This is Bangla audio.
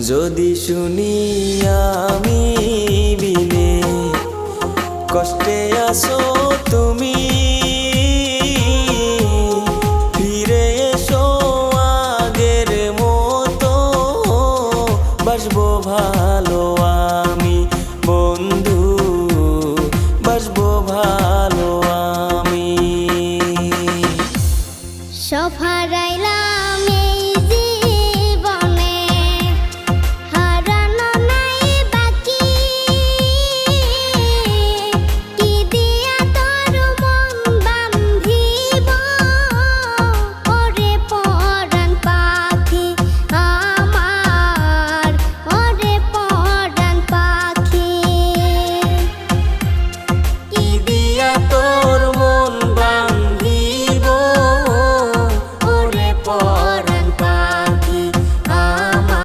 যদি শুনি আমি বিনে, কষ্টে আসো তুমি। ফিরে এসো আগের মতো, বাসবো ভালো আমি, বন্ধু, বাসবো ভালো আমি। সব হারাইলাম